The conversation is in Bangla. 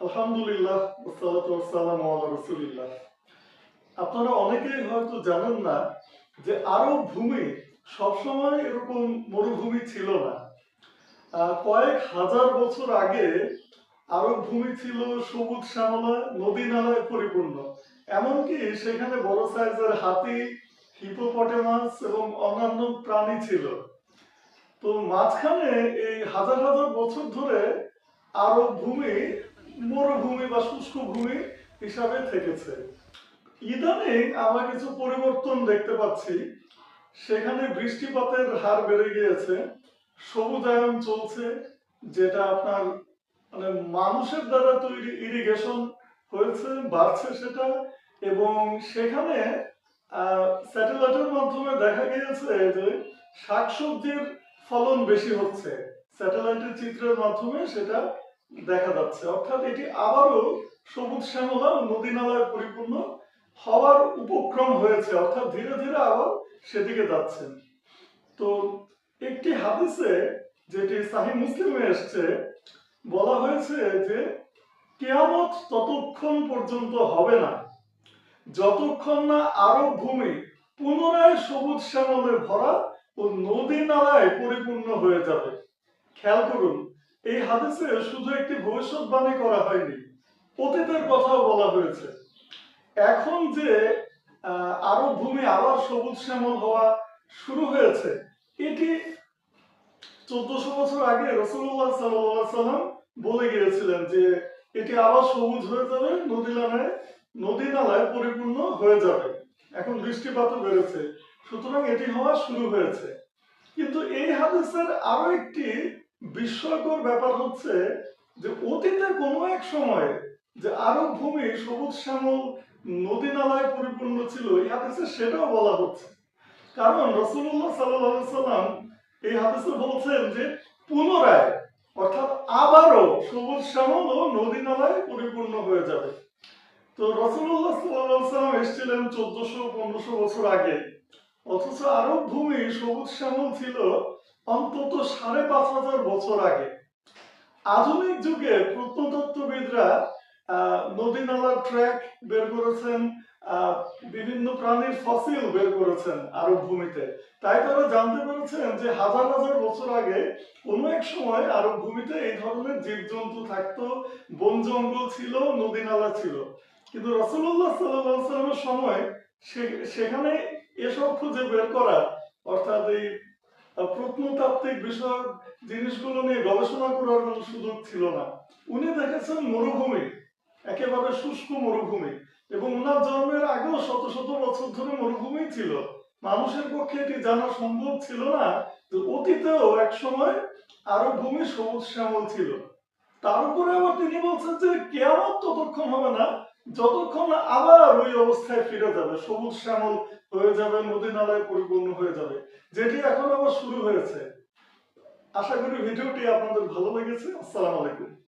আলহামদুলিল্লাহ রাসূলিল্লাহ। আপনারা অনেকেই হয়তো জানেন না যে আরব ভূমি সবসময় এরকম মরুভূমি ছিল না। কয়েক হাজার বছর আগে আরব ভূমি ছিল সবুজ শ্যামলা, নদী নালায় পরিপূর্ণ। এমনকি সেখানে বড় সাইজের হাতি, হিপোপটেমাস এবং অন্যান্য প্রাণী ছিল। তো মাঝখানে এই হাজার হাজার বছর ধরে আরব ভূমি মরুভূমি বা শুষ্ক ভূমি হিসাবে থেকেছে। ইদানিং আমরা কিছু পরিবর্তন দেখতে পাচ্ছি। সেখানে বৃষ্টিপাতের হার বেড়ে গিয়েছে। সবুজায়ন চলছে, যেটা আপনার মানে মানুষের দ্বারা তৈরি ইরিগেশন হয়েছে, বাড়ছে সেটা। এবং সেখানে স্যাটেলাইটের মাধ্যমে দেখা গিয়েছে যে শাকসবজির ফলন বেশি হচ্ছে। স্যাটেলাইটের চিত্রের মাধ্যমে সেটা দেখা যাচ্ছে। অর্থাৎ এটি আবারও সবুজ শ্যামলা নদী নালায় পরিপূর্ণ হওয়ার উপক্রম হয়েছে। অর্থাৎ ধীরে ধীরে আবার সেদিকে যাচ্ছেন তো একটি হাদিসে যেটি সাহি মুসলিমে এসছে, বলা হয়েছে যে কেয়ামত ততক্ষণ পর্যন্ত হবে না। যতক্ষণ না আরব ভূমি পুনরায় সবুজ শ্যামলে ভরা ও নদী নালায় পরিপূর্ণ হয়ে যাবে। খেয়াল করুন এই হাদিসে শুধু একটি ভবিষ্যৎবাণী করা হয়নি অতীতের কথাও বলা হয়েছে। এখন যে আরব ভূমি আবার সবুজ শ্যামল হওয়া শুরু হয়েছে, এটি চোদ্দশো বছর আগে রসুল্লাহ সাল্লাম বলে গিয়েছিলেন যে, এটি আবার সবুজ হয়ে যাবে, নদী নালায় নদী নালায় পরিপূর্ণ হয়ে যাবে। এখন বৃষ্টিপাতও বেড়েছে, সুতরাং এটি হওয়া শুরু হয়েছে। কিন্তু এই হাদিসের আরও একটি বিস্ময়কর ব্যাপার হচ্ছে যে অতীতে কোনো এক সময় যে আরব ভূমি সবুজ শ্যামল নদী নালায় পরিপূর্ণ ছিল, এই হাদিসে সেটাও বলা হচ্ছে। কারণ রসুল্লাহ সাল্লাম এই হাদিসে বলছেন যে পুনরায়, অর্থাৎ আবারও সবুজ শ্যামল ও নদী নালায় পরিপূর্ণ হয়ে যাবে। তো রসুল্লাহ সাল্লাম এসেছিলেন চোদ্দশো পনেরোশো বছর আগে। অথচ আরব ভূমি সবুজ শ্যামল ছিল অন্তত সাড়ে পাঁচ হাজার বছর আগে। আধুনিক যুগে প্রত্নতত্ত্ববিদরা নদী নালার ট্র্যাক বের করেছেন বিভিন্ন প্রাণীর ফসিল বের করেছেন আরব ভূমিতে। তাই তারা জানতে পেরেছেন যে হাজার হাজার বছর আগে কোনো এক সময় আরব ভূমিতে এই ধরনের জীবজন্তু থাকতো, বন জঙ্গল ছিল, নদী নালা ছিল। কিন্তু রসুল্লাহ সাল্লামের সময় সেখানে এসব খুঁজে বের করা, অর্থাৎ এই প্রত্নতাত্ত্বিক বিষয়ক জিনিসগুলো নিয়ে গবেষণা করার কোনো সুযোগ ছিল না। উনি দেখেছেন মরুভূমি, একেবারে শুষ্ক মরুভূমি, এবং ওনার জন্মের আগেও শত শত বছর ধরে মরুভূমি ছিল। মানুষের পক্ষে এটি জানা সম্ভব ছিল না যে অতীতেও এক সময় আরব ভূমি সবুজ শ্যামল ছিল। তার উপরে আবার তিনি বলছেন যে কেয়ামত ততক্ষণ হবে না যতক্ষণ আবার ওই অবস্থায় ফিরে যাবে, সবুজ শ্যামল হয়ে যাবে, নদী নালায় পরিপূর্ণ হয়ে যাবে, যেটি এখন আবার শুরু হয়েছে। আশা করি ভিডিওটি আপনাদের ভালো লেগেছে। আসসালামু আলাইকুম।